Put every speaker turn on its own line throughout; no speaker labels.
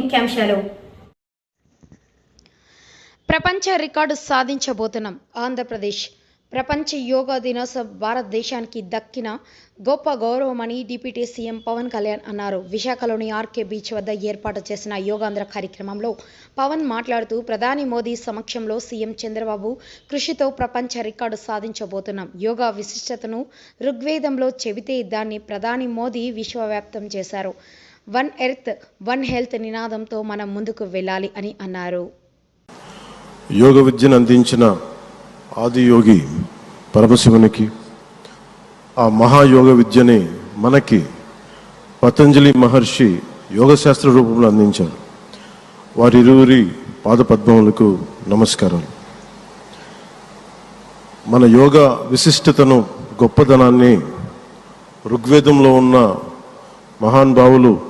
ముఖ్యాంశాలు.
ప్రపంచ రికార్డు సాధించబోతున్నాం ఆంధ్రప్రదేశ్. ప్రపంచ యోగా దినోత్సవం భారతదేశానికి దక్కిన గొప్ప గౌరవమని డిప్యూటీ సీఎం పవన్ కళ్యాణ్ అన్నారు. విశాఖలోని ఆర్కే బీచ్ వద్ద ఏర్పాటు చేసిన యోగాంధ్ర కార్యక్రమంలో పవన్ మాట్లాడుతూ ప్రధాని మోదీ సమక్షంలో సీఎం చంద్రబాబు కృషితో ప్రపంచ రికార్డు సాధించబోతున్నాం. యోగా విశిష్టతను ఋగ్వేదంలో చెబితే దాన్ని ప్రధాని మోదీ విశ్వవ్యాప్తం చేశారు. వన్ ఎర్త్ వన్ హెల్త్ నినాదంతో మనం ముందుకు వెళ్ళాలి అని అన్నారు.
యోగ విద్యను అందించిన ఆది యోగి పరమశివునికి ఆ మహాయోగ విద్యని మనకి పతంజలి మహర్షి యోగశాస్త్ర రూపంలో అందించారు. వారిరువురి పాదపద్మములకు నమస్కారాలు. మన యోగ విశిష్టతను గొప్పదనాన్ని ఋగ్వేదంలో ఉన్న మహానుభావులు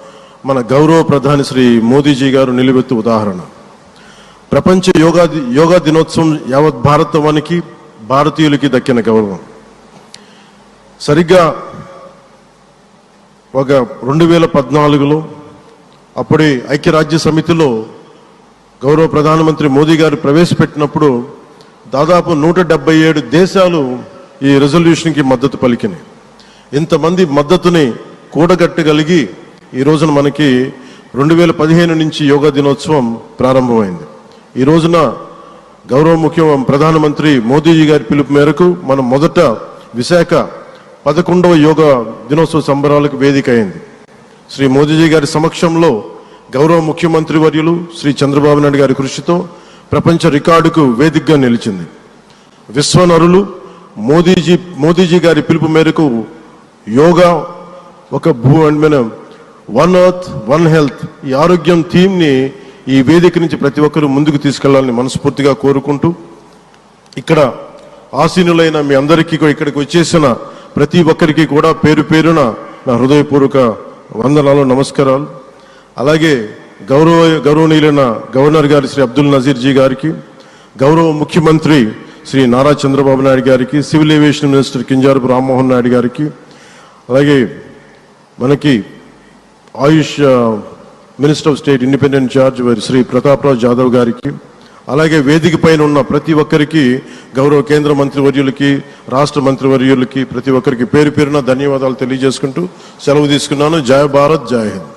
మన గౌరవ ప్రధాని శ్రీ మోదీజీ గారు నిలువెత్తు ఉదాహరణ. ప్రపంచ యోగా యోగా దినోత్సవం యావత్ భారతవానికి భారతీయులకి దక్కిన గౌరవం. సరిగ్గా ఒక రెండు వేల పద్నాలుగులో అప్పుడే ఐక్యరాజ్య సమితిలో గౌరవ ప్రధానమంత్రి మోదీ గారు ప్రవేశపెట్టినప్పుడు దాదాపు నూట డెబ్బై ఏడు దేశాలు ఈ రెజల్యూషన్కి మద్దతు పలికినాయి. ఇంతమంది మద్దతుని కూడగట్టగలిగి ఈ రోజున మనకి రెండు వేల పదిహేను నుంచి యోగా దినోత్సవం ప్రారంభమైంది. ఈ రోజున గౌరవ ముఖ్య ప్రధానమంత్రి మోదీజీ గారి పిలుపు మేరకు మనం మొదట విశాఖ పదకొండవ యోగా దినోత్సవ సంబరాలకు వేదిక అయింది శ్రీ మోదీజీ గారి సమక్షంలో గౌరవ ముఖ్యమంత్రి వర్యులు శ్రీ చంద్రబాబు నాయుడు గారి కృషితో ప్రపంచ రికార్డుకు వేదికగా నిలిచింది. విశ్వనరులు మోదీజీ మోదీజీ గారి పిలుపు మేరకు యోగా ఒక భూ and one earth one health ఈ ఆరోగ్యం థీమ్ని ఈ వేదిక నుంచి ప్రతి ఒక్కరూ ముందుకు తీసుకెళ్ళాలని మనస్ఫూర్తిగా కోరుకుంటూ ఇక్కడ ఆసీనులైన మీ అందరికీ ఇక్కడికి వచ్చేసిన ప్రతి ఒక్కరికి కూడా పేరు పేరున నా హృదయపూర్వక వందనాలు నమస్కారాలు. అలాగే గౌరవ గౌరవనీయులైన గవర్నర్ గారి శ్రీ అబ్దుల్ నజీర్ జీ గారికి గౌరవ ముఖ్యమంత్రి శ్రీ నారా చంద్రబాబు నాయుడు గారికి civil aviation minister Kinjarapu Rammohan Naidu గారికి అలాగే మనకి Ayush minister of state independent charge వారి శ్రీ ప్రతాప్రావు జాదవ్ గారికి అలాగే వేదిక పైన ఉన్న ప్రతి ఒక్కరికి గౌరవ కేంద్ర మంత్రివర్యులకి రాష్ట్ర మంత్రివర్యులకి ప్రతి ఒక్కరికి పేరు పేరున ధన్యవాదాలు తెలియజేసుకుంటూ సెలవు తీసుకున్నాను. జయ భారత్ జయ హింద్.